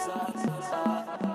sa sa sa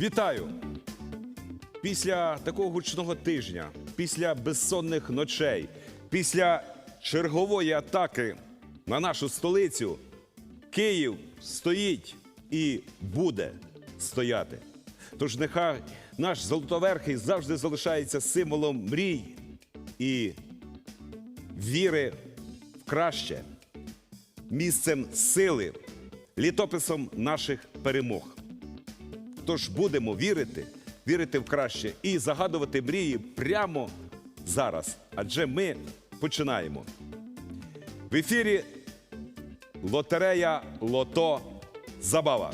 Вітаю! Після такого гучного тижня, після безсонних ночей, після чергової атаки на нашу столицю, Київ стоїть і буде стояти. Тож нехай наш Золотоверхий завжди залишається символом мрій і віри в краще, місцем сили, літописом наших перемог. Тож будемо вірити, вірити в краще і загадувати мрії прямо зараз. Адже ми починаємо. В ефірі лотерея Лото Забава.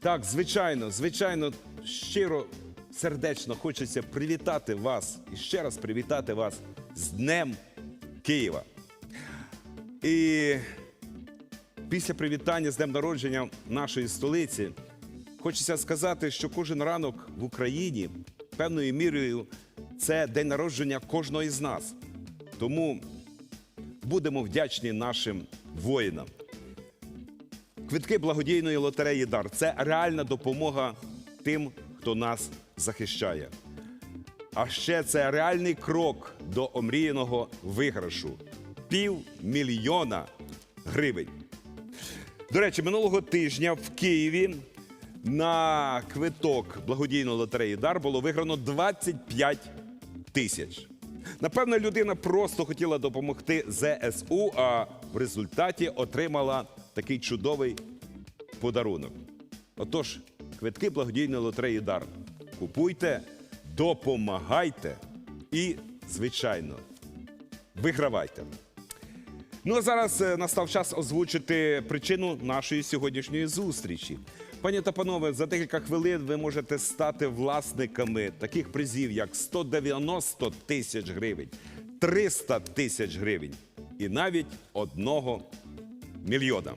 Так, звичайно, звичайно, щиро, сердечно хочеться привітати вас і ще раз привітати вас з Днем Києва. І після привітання з днем народження нашої столиці хочеться сказати, що кожен ранок в Україні певною мірою це день народження кожного із нас. Тому будемо вдячні нашим воїнам. Квитки благодійної лотереї Дар це реальна допомога тим, хто нас захищає. А ще це реальний крок до омріяного виграшу півмільйона гривень. До речі, минулого тижня в Києві на квиток благодійної лотереї Дар було виграно 25 тисяч. Напевно, людина просто хотіла допомогти ЗСУ, а в результаті отримала такий чудовий подарунок. Отож, квитки благодійної лотереї Дар. Купуйте, допомагайте і, звичайно, вигравайте. Ну а зараз е, настав час озвучити причину нашої сьогоднішньої зустрічі. Пані та панове, за декілька хвилин ви можете стати власниками таких призів, як 190 тисяч гривень, 300 тисяч гривень і навіть одного мільйона.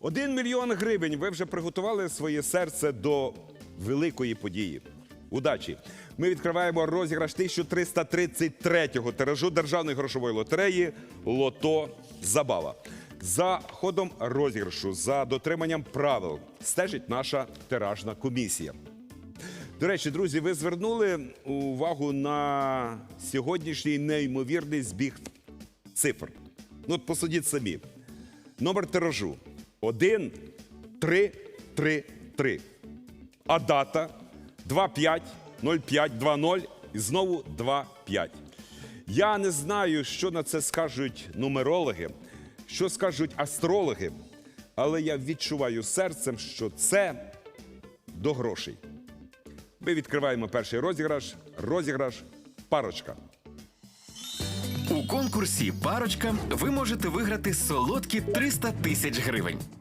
Один мільйон гривень ви вже приготували своє серце до великої події. Удачі! Ми відкриваємо розіграш 1333-го тиражу державної грошової лотереї Лото Забава. За ходом розіграшу, за дотриманням правил стежить наша тиражна комісія. До речі, друзі, ви звернули увагу на сьогоднішній неймовірний збіг цифр. Ну, посудіть самі. Номер тиражу 1, 3, 3, 3. А дата 25, 05, 20 і знову 25. Я не знаю, що на це скажуть нумерологи, що скажуть астрологи, але я відчуваю серцем, що це до грошей. Ми відкриваємо перший розіграш. Розіграш парочка. У конкурсі Парочка ви можете виграти солодкі 300 тисяч гривень.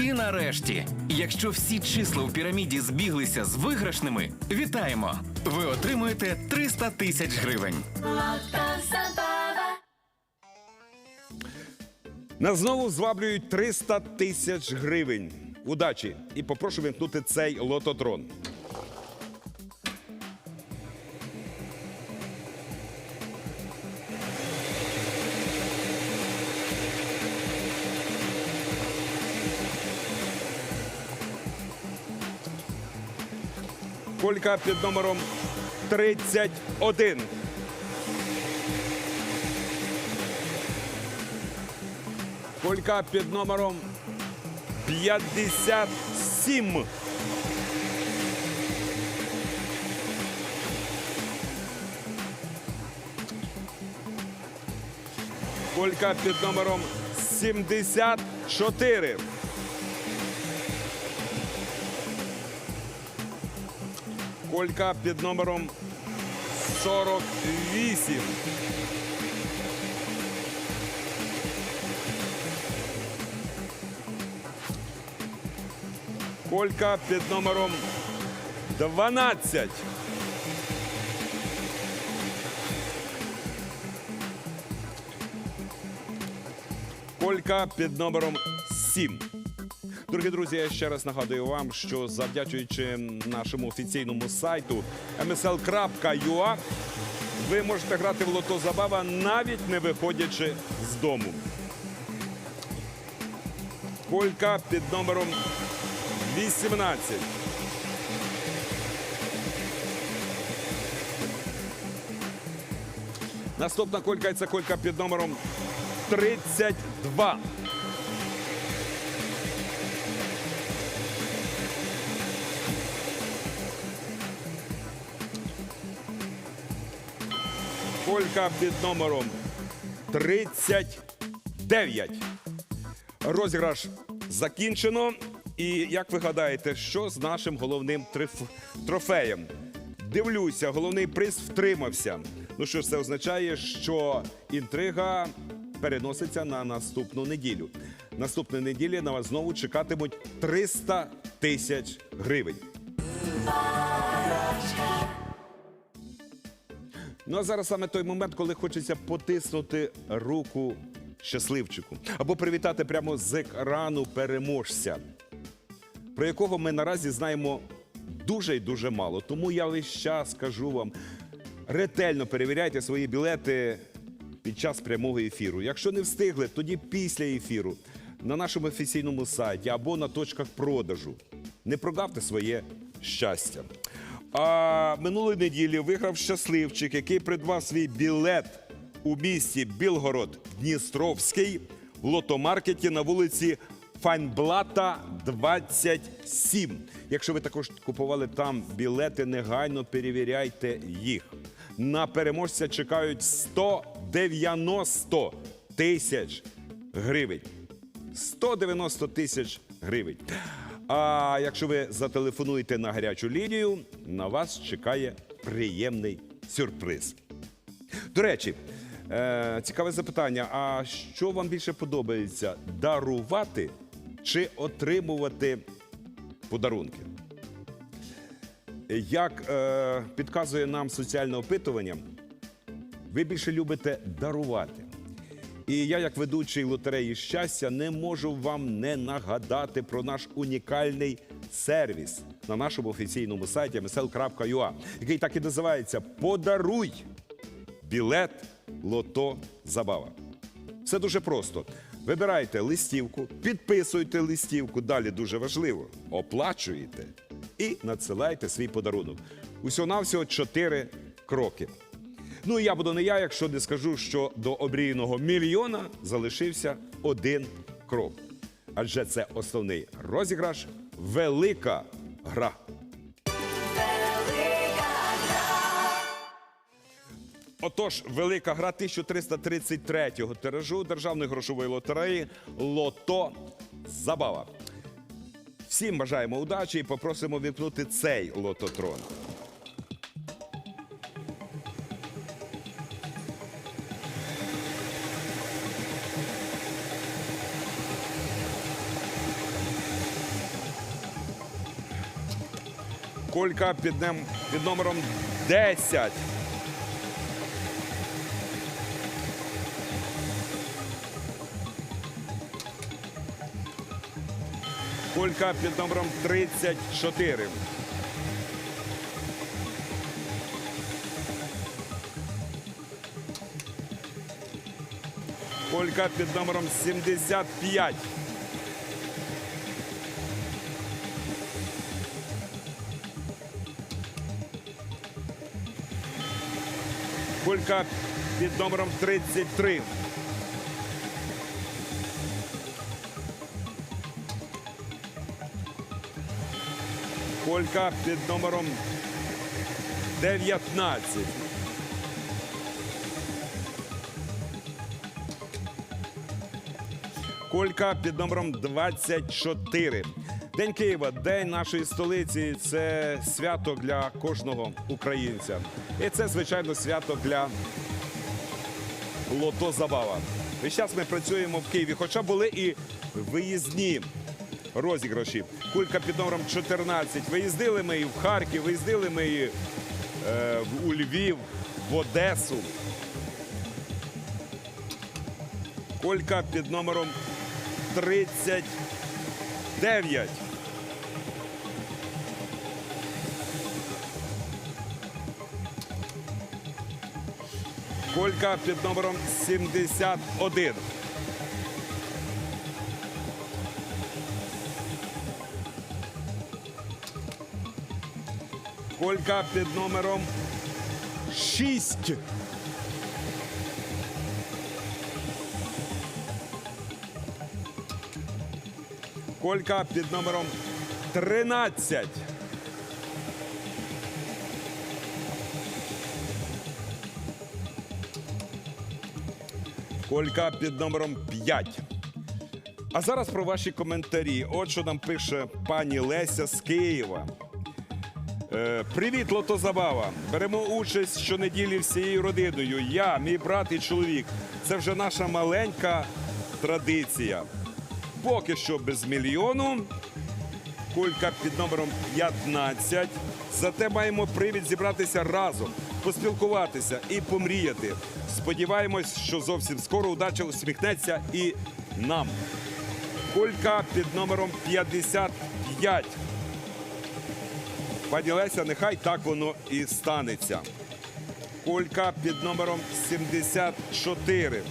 І нарешті, якщо всі числа у піраміді збіглися з виграшними, вітаємо! Ви отримуєте 300 тисяч гривень. Нас знову зваблюють 300 тисяч гривень. Удачі! І попрошу вимкнути цей лототрон. Колька під номером 31. Колька під номером 57. Колька під номером 74. Колька під номером 48. Колька під номером 12. Колька під номером 7. Дорогі друзі, я ще раз нагадую вам, що завдячуючи нашому офіційному сайту msl.ua, ви можете грати в лото забава навіть не виходячи з дому. Колька під номером 18. Наступна колька це колька під номером 32. Колька під номером 39. Розіграш закінчено. І як ви гадаєте, що з нашим головним триф- трофеєм? Дивлюся, головний приз втримався. Ну що ж, це означає, що інтрига переноситься на наступну неділю. Наступної неділі на вас знову чекатимуть 300 тисяч гривень. Ну а зараз саме той момент, коли хочеться потиснути руку щасливчику або привітати прямо з екрану переможця, про якого ми наразі знаємо дуже і дуже мало. Тому я весь час кажу вам: ретельно перевіряйте свої білети під час прямого ефіру. Якщо не встигли, тоді після ефіру на нашому офіційному сайті або на точках продажу. Не прогавте своє щастя. А минулої неділі виграв щасливчик, який придбав свій білет у місті Білгород Дністровський в лотомаркеті на вулиці Файнблата 27. Якщо ви також купували там білети, негайно перевіряйте їх. На переможця чекають 190 тисяч гривень. 190 тисяч гривень. А якщо ви зателефонуєте на гарячу лінію, на вас чекає приємний сюрприз. До речі, е, цікаве запитання: а що вам більше подобається дарувати чи отримувати подарунки? Як е, підказує нам соціальне опитування, ви більше любите дарувати. І я, як ведучий лотереї щастя, не можу вам не нагадати про наш унікальний сервіс на нашому офіційному сайті msl.ua, який так і називається Подаруй білет Лото Забава. Все дуже просто. Вибирайте листівку, підписуйте листівку, далі дуже важливо, оплачуєте і надсилайте свій подарунок. Усього-навсього 4 кроки. Ну і я буду не я, якщо не скажу, що до обріяного мільйона залишився один крок. Адже це основний розіграш велика гра. Отож, велика гра 1333-го тиражу державної грошової лотереї Лото Забава. Всім бажаємо удачі і попросимо вімкнути цей лототрон. Колька під, нем- під номером 10. Колька під номером 34. Колька під номером 75. Кулька під номером 33. Колька під номером 19. Колька під номером 24. День Києва, день нашої столиці. Це свято для кожного українця. І це, звичайно, свято для Лото Забава. Весь час ми працюємо в Києві, хоча були і виїзні розіграші. Кулька під номером 14. Виїздили ми і в Харків, виїздили ми і е, у Львів, в Одесу. Колька під номером 39. Колька під номером 71. Колька під номером 6. Колька під номером 13. Колька під номером 5. А зараз про ваші коментарі. От що нам пише пані Леся з Києва. Е, Привіт, Лотозабава. Беремо участь щонеділі всією родиною. Я, мій брат і чоловік. Це вже наша маленька традиція. Поки що без мільйону. Кулька під номером 15. Зате маємо привід зібратися разом, поспілкуватися і помріяти. Сподіваємось, що зовсім скоро удача усміхнеться і нам. Кулька під номером 55. Пані Леся, нехай так воно і станеться. Кулька під номером 74.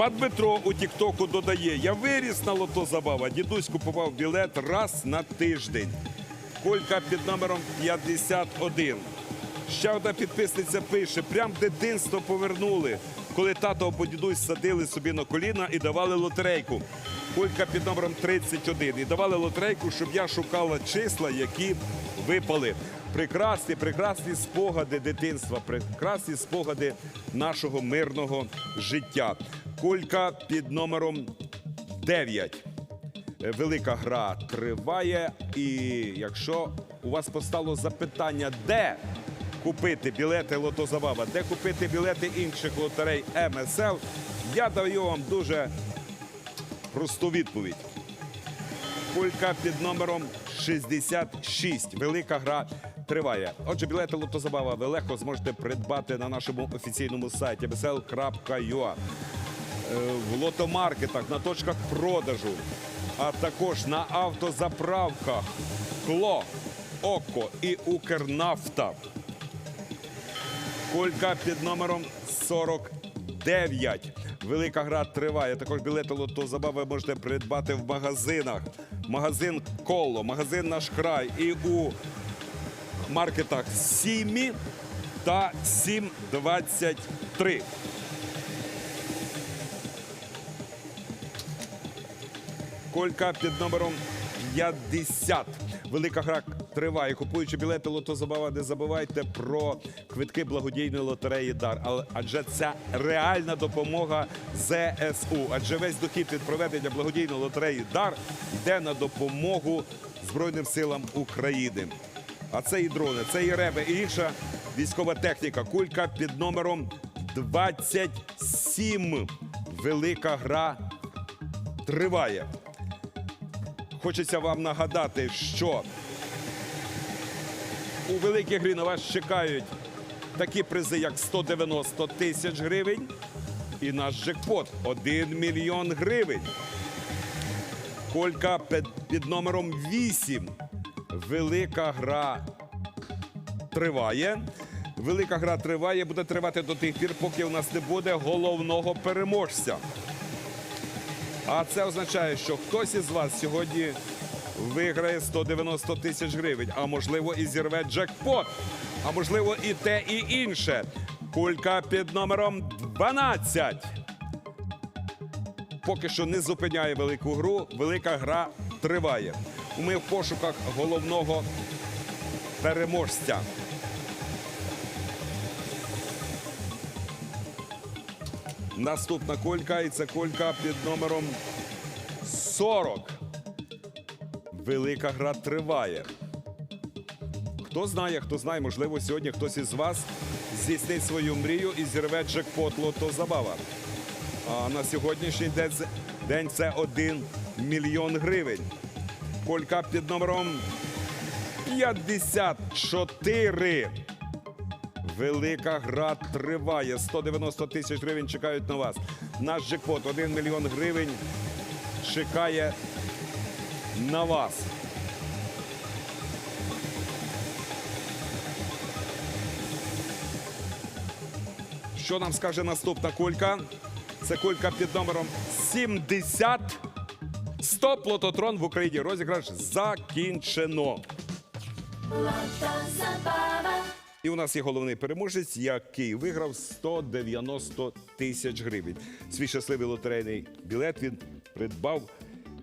Пан Дмитро у Тіктоку додає: я виріс на лото забава. Дідусь купував білет раз на тиждень. Колька під номером 51. Ще одна підписниця пише: прям дитинство повернули, коли тато або дідусь садили собі на коліна і давали лотерейку. Колька під номером 31. І давали лотерейку, щоб я шукала числа, які випали. Прекрасні, прекрасні спогади дитинства, прекрасні спогади нашого мирного життя. Колька під номером 9. Е, Велика гра триває. І якщо у вас постало запитання, де купити білети Лотозабава, де купити білети інших лотерей МСЛ, я даю вам дуже просту відповідь. Кулька під номером 66. Велика гра триває. Отже, білети Лотозабава ви легко зможете придбати на нашому офіційному сайті bsl.ua в лотомаркетах, на точках продажу, а також на автозаправках Кло, Око і Укрнафта. Колька під номером 49. Велика гра триває. Також білети лото забави можете придбати в магазинах. Магазин Коло, магазин Наш край і у маркетах Сімі та 723. Колька під номером 50. Велика гра триває. Купуючи білети лото забава, не забувайте про квитки благодійної лотереї Дар. Але адже це реальна допомога ЗСУ. Адже весь дохід від проведення благодійної лотереї Дар йде на допомогу Збройним силам України. А це і дрони, це і реби, і інша військова техніка. Кулька під номером 27. Велика гра триває. Хочеться вам нагадати, що у великій грі на вас чекають такі призи, як 190 тисяч гривень і наш джекпот 1 мільйон гривень. Колька під, номером 8. Велика гра триває. Велика гра триває, буде тривати до тих пір, поки у нас не буде головного переможця. А це означає, що хтось із вас сьогодні виграє 190 тисяч гривень, а можливо і зірве джекпот а можливо і те, і інше. Кулька під номером 12. Поки що не зупиняє велику гру. Велика гра триває. Ми в пошуках головного переможця. Наступна колька, і це колька під номером 40. Велика гра триває. Хто знає, хто знає, можливо, сьогодні хтось із вас здійснить свою мрію і зірве джекпот лото забава. А на сьогоднішній день це- день це 1 мільйон гривень. Колька під номером 54. Велика гра триває. 190 тисяч гривень чекають на вас. Наш джекпот 1 мільйон гривень чекає на вас. Що нам скаже наступна кулька? Це кулька під номером 70. Стоп, лототрон в Україні. Розіграш закінчено. І у нас є головний переможець, який виграв 190 тисяч гривень. Свій щасливий лотерейний білет він придбав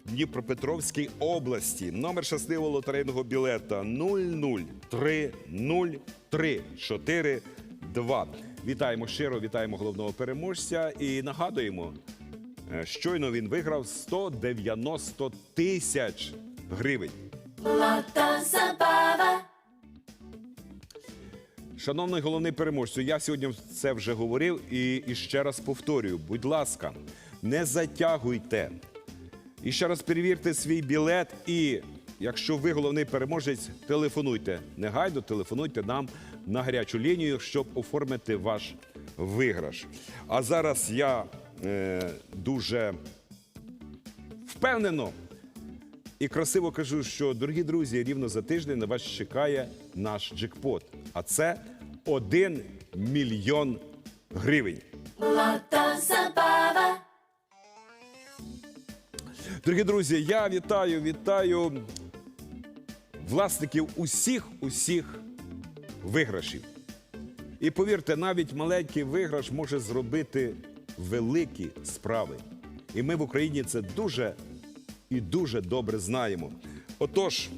Дніпропетровській області. Номер щасливого лотерейного білета 0030342. Вітаємо щиро, вітаємо головного переможця і нагадуємо, е, щойно він виграв 190 тисяч гривень. Шановний головний переможцю, я сьогодні це вже говорив і, і ще раз повторюю. Будь ласка, не затягуйте. І ще раз перевірте свій білет. І якщо ви головний переможець, телефонуйте. Негайно телефонуйте нам на гарячу лінію, щоб оформити ваш виграш. А зараз я е, дуже впевнено і красиво кажу, що, дорогі друзі, рівно за тиждень на вас чекає наш джекпот. А це 1 мільйон гривень. Дорогі друзі, я вітаю, вітаю власників усіх усіх виграшів. І повірте, навіть маленький виграш може зробити великі справи. І ми в Україні це дуже і дуже добре знаємо. Отож,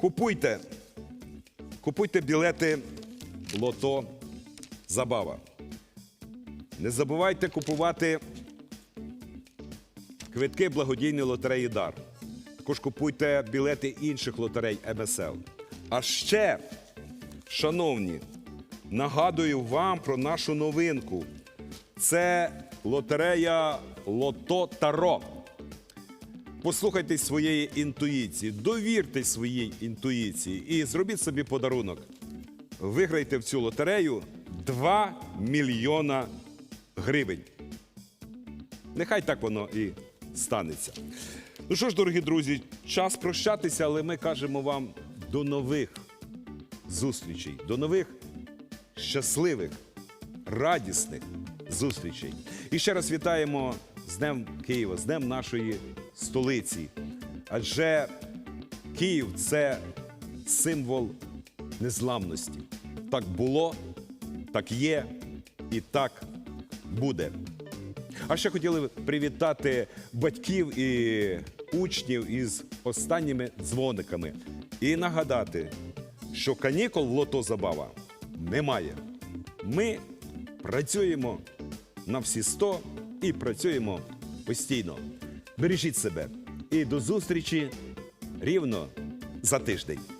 купуйте, купуйте білети Лото Забава. Не забувайте купувати квитки благодійної лотереї Дар. Також купуйте білети інших лотерей МСЛ. А ще, шановні, нагадую вам про нашу новинку. Це лотерея Лото Таро. Послухайтесь своєї інтуїції, довіртесь своїй інтуїції і зробіть собі подарунок. Виграйте в цю лотерею 2 мільйона гривень. Нехай так воно і станеться. Ну що ж, дорогі друзі, час прощатися, але ми кажемо вам до нових зустрічей, до нових щасливих, радісних зустрічей. І ще раз вітаємо з Днем Києва, з Днем нашої столиці. Адже Київ це символ незламності. Так було, так є і так буде. А ще хотіли привітати батьків і учнів із останніми дзвониками і нагадати, що канікул лото забава немає. Ми працюємо на всі 100 і працюємо постійно. Бережіть себе і до зустрічі рівно за тиждень.